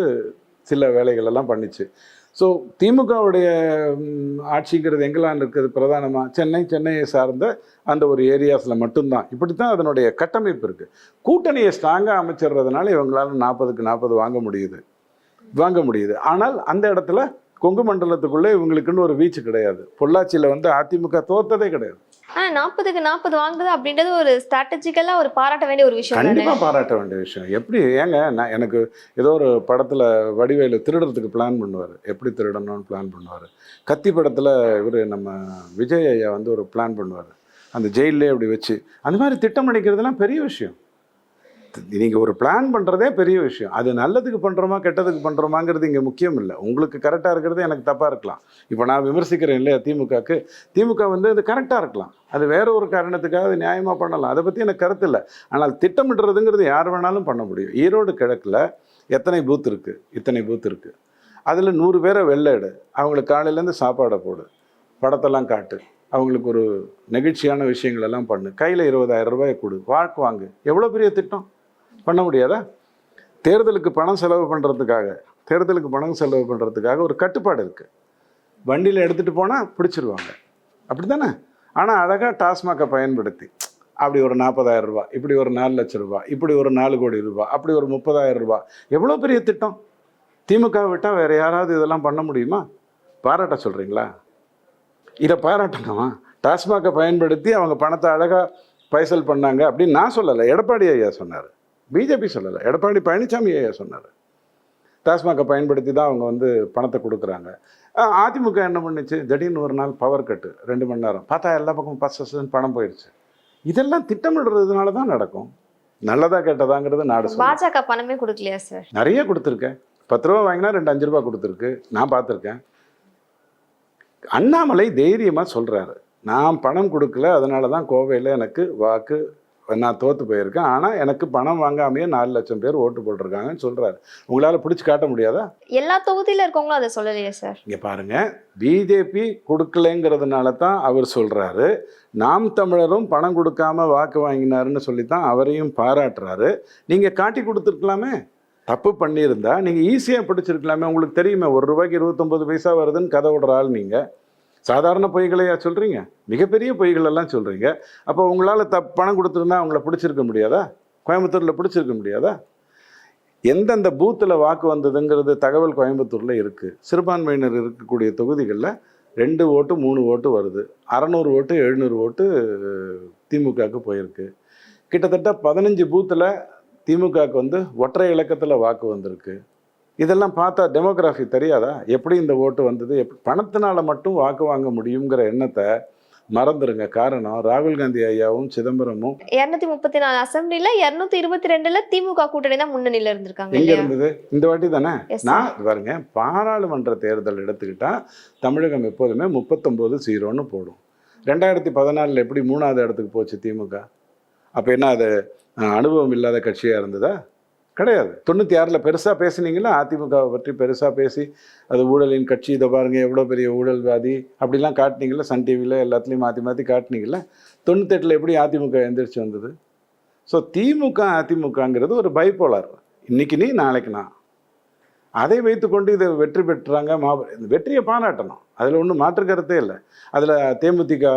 சில வேலைகள் எல்லாம் பண்ணிச்சு. ஸோ திமுகவுடைய ஆட்சிங்கிறது எங்கெல்லாம் இருக்குது பிரதானமாக சென்னை சென்னையை சார்ந்த அந்த ஒரு ஏரியாஸில் மட்டும்தான். இப்படி தான் அதனுடைய கட்டமைப்பு இருக்குது கூட்டணியை ஸ்ட்ராங்காக அமைச்சிடுறதுனால இவங்களால நாற்பதுக்கு நாற்பது வாங்க முடியுது. வாங்க முடியுது. ஆனால் அந்த இடத்துல கொங்கு மண்டலத்துக்குள்ளே இவங்களுக்குன்னு ஒரு வீச்சு கிடையாது. பொள்ளாச்சியில் வந்து அதிமுக தோத்ததே கிடையாது. ஆனால் நாற்பதுக்கு நாற்பது வாங்குறது அப்படின்றது ஒரு ஸ்ட்ராட்டஜிக்கலாக ஒரு பாராட்ட வேண்டிய ஒரு விஷயம் கண்டிப்பாக பாராட்ட வேண்டிய விஷயம். எப்படி ஏங்க நான் எனக்கு ஏதோ ஒரு படத்தில் வடிவேலு திருடுறதுக்கு பிளான் பண்ணுவார். எப்படி திருடணும்னு பிளான் பண்ணுவார். கத்தி படத்தில் இவர் நம்ம விஜய் ஐயா வந்து ஒரு பிளான் பண்ணுவார். அந்த ஜெயிலே அப்படி வச்சு. அந்த மாதிரி திட்டம் அடிக்கிறதுலாம் பெரிய விஷயம். நீங்கள் ஒரு பிளான் பண்ணுறதே பெரிய விஷயம். அது நல்லதுக்கு பண்ணுறோமா கெட்டதுக்கு பண்ணுறோமாங்கிறது இங்கே முக்கியம் இல்லை. உங்களுக்கு கரெக்டாக இருக்கிறது எனக்கு தப்பாக இருக்கலாம். இப்போ நான் விமர்சிக்கிறேன் இல்லையா திமுகக்கு? திமுக வந்து அது கரெக்டாக இருக்கலாம். அது வேற ஒரு காரணத்துக்காக அது நியாயமாக பண்ணலாம். அதை பற்றி எனக்கு கருத்து இல்லை. ஆனால் திட்டமிடுறதுங்கிறது யார் வேணாலும் பண்ண முடியும். ஈரோடு கிழக்கில் எத்தனை பூத் இருக்குது இத்தனை பூத் இருக்குது அதில் நூறு பேரை வெள்ளைடு அவங்களுக்கு காலையிலேருந்து சாப்பாடை போடு. படத்தெல்லாம் காட்டு. அவங்களுக்கு ஒரு நெகிழ்ச்சியான விஷயங்களெல்லாம் பண்ணு. கையில் இருபதாயிரம் ரூபாயை கொடு. வாக்கு வாங்கு. எவ்வளோ பெரிய திட்டம்? பண்ண முடியாதா? தேர்தலுக்கு பணம் செலவு பண்ணுறதுக்காக தேர்தலுக்கு பணம் செலவு பண்ணுறதுக்காக ஒரு கட்டுப்பாடு இருக்குது வண்டியில் எடுத்துகிட்டு போனால் பிடிச்சிருவாங்க. அப்படி தானே ஆனால் அழகாக டாஸ்மாகை பயன்படுத்தி அப்படி ஒரு நாற்பதாயிரம் ரூபா இப்படி ஒரு நாலு லட்சம் ரூபா இப்படி ஒரு நாலு கோடி ரூபா அப்படி ஒரு முப்பதாயிரம் ரூபா எவ்வளோ பெரிய திட்டம்? திமுக விட்டால் வேறு யாராவது இதெல்லாம் பண்ண முடியுமா? பாராட்ட சொல்கிறீங்களா இதை பாராட்டணுமா? டாஸ்மாகை பயன்படுத்தி அவங்க பணத்தை அழகாக பைசல் பண்ணாங்க அப்படின்னு நான் சொல்லலை. எடப்பாடி ஐயா சொன்னார். பிஜேபி சொல்லலை. எடப்பாடி பழனிசாமி சொன்னார். டாஸ்மாகை பயன்படுத்தி தான் அவங்க வந்து பணத்தை கொடுக்குறாங்க. அதிமுக என்ன பண்ணுச்சு? திடீர்னு ஒரு நாள் பவர் கட்டு ரெண்டு மணி நேரம். பார்த்தா எல்லா பக்கமும் பஸ்ன்னு பணம் போயிடுச்சு இதெல்லாம் திட்டமிடுறதுனால தான் நடக்கும். நல்லதா கெட்டதாங்கிறது நாடு. பாஜக பணமே கொடுக்கலையா சார்? நிறைய கொடுத்துருக்கேன் பத்து ரூபா வாங்கினா ரெண்டு அஞ்சு ரூபா கொடுத்துருக்கு. நான் பார்த்துருக்கேன். அண்ணாமலை தைரியமாக சொல்கிறாரு நான் பணம் கொடுக்கல அதனால தான் கோவையில் எனக்கு வாக்கு நான் தோற்று போயிருக்கேன். ஆனால் எனக்கு பணம் வாங்காமையே நாலு லட்சம் பேர் ஓட்டு போட்டிருக்காங்கன்னு சொல்கிறாரு உங்களால் பிடிச்சி காட்ட முடியாதா? எல்லா தொகுதியில இருக்கவங்களும் அதை சொல்லலையே சார். இங்கே பாருங்க. பிஜேபி கொடுக்கலைங்கிறதுனால தான் அவர் சொல்கிறாரு நாம் தமிழரும் பணம் கொடுக்காம வாக்கு வாங்கினாருன்னு சொல்லி தான் அவரையும் பாராட்டுறாரு. நீங்கள் காட்டி கொடுத்துருக்கலாமே? தப்பு பண்ணியிருந்தா. நீங்கள் ஈஸியாக பிடிச்சிருக்கலாமே. உங்களுக்கு தெரியுமே ஒரு ரூபாய்க்கு இருபத்தொம்பது பைசா வருதுன்னு கதை விடுற ஆள் நீங்கள் சாதாரண பொய்களையா சொல்கிறீங்க மிகப்பெரிய பொய்களெல்லாம் சொல்கிறீங்க அப்போ உங்களால் தப் பணம் கொடுத்துருந்தா அவங்கள பிடிச்சிருக்க முடியாதா? கோயம்புத்தூரில் பிடிச்சிருக்க முடியாதா? எந்தெந்த பூத்தில் வாக்கு வந்ததுங்கிறது தகவல் கோயம்புத்தூரில் இருக்குது சிறுபான்மையினர் இருக்கக்கூடிய தொகுதிகளில் ரெண்டு ஓட்டு மூணு ஓட்டு வருது. அறநூறு ஓட்டு எழுநூறு ஓட்டு திமுகவுக்கு போயிருக்கு. கிட்டத்தட்ட பதினஞ்சு பூத்தில் திமுகவுக்கு வந்து ஒற்றை இலக்கத்தில் வாக்கு வந்திருக்கு. இதெல்லாம் பார்த்தா டெமோகிராஃபி தெரியாதா? எப்படி இந்த ஓட்டு வந்தது? எப்படி பணத்தினால மட்டும் வாக்கு வாங்க முடியுங்கிற எண்ணத்தை மறந்துருங்க. காரணம் ராகுல் காந்தி ஐயாவும் சிதம்பரமும் இருநூத்தி முப்பத்தி நாலு அசம்பிளில இருநூத்தி இருபத்தி ரெண்டுல திமுக கூட்டணி தான் முன்னணியில இருந்திருக்காங்க எங்க இருந்தது? இந்த வாட்டி தானே? நான் பாருங்க பாராளுமன்ற தேர்தல் எடுத்துக்கிட்டா தமிழகம் எப்போதுமே முப்பத்தொம்போது ஜீரோன்னு போடும். ரெண்டாயிரத்தி பதினாலில் எப்படி மூணாவது இடத்துக்கு போச்சு திமுக? அப்போ என்ன அது அனுபவம் இல்லாத கட்சியாக இருந்ததா? கிடையாது. தொண்ணூற்றி ஆறில் பெருசாக பேசுனீங்களா அதிமுகவை பற்றி பெருசாக பேசி அது ஊழலின் கட்சி இதை பாருங்கள் எவ்வளோ பெரிய ஊழல்வாதி அப்படிலாம் காட்டினீங்களா சன் டிவியில் எல்லாத்துலேயும் மாற்றி மாற்றி காட்டினீங்களா தொண்ணூத்தெட்டில் எப்படி அதிமுக எந்திரிச்சு வந்தது? ஸோ திமுக அதிமுகங்கிறது ஒரு பைப்போலார். இன்னைக்கு நீ நாளைக்கு நான். அதை வைத்துக்கொண்டு இதை வெற்றி பெற்றாங்க மா இந்த வெற்றியை பாராட்டணும். அதில் ஒன்றும் மாற்று கருத்தே இல்லை. அதில் தேமுதிக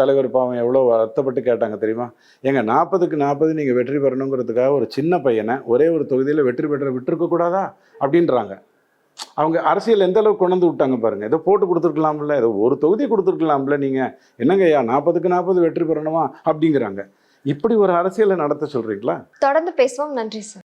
தலைவர் பாவம் எவ்வளோ வருத்தப்பட்டு கேட்டாங்க தெரியுமா? எங்கள் நாற்பதுக்கு நாற்பது நீங்கள் வெற்றி பெறணுங்கிறதுக்காக ஒரு சின்ன பையனை ஒரே ஒரு தொகுதியில் வெற்றி பெற்ற விட்டுருக்கக்கூடாதா அப்படின்றாங்க. அவங்க அரசியல் எந்த அளவுக்கு கொண்டு வந்து விட்டாங்க பாருங்க. ஏதோ போட்டு கொடுத்துருக்கலாம்ல ஏதோ ஒரு தொகுதி கொடுத்துருக்கலாம்ல நீங்கள் என்னங்க ஐயா நாற்பதுக்கு நாற்பது வெற்றி பெறணுமா? அப்படிங்கிறாங்க. இப்படி ஒரு அரசியலை நடத்த சொல்கிறீங்களா தொடர்ந்து பேசுவோம். நன்றி சார்.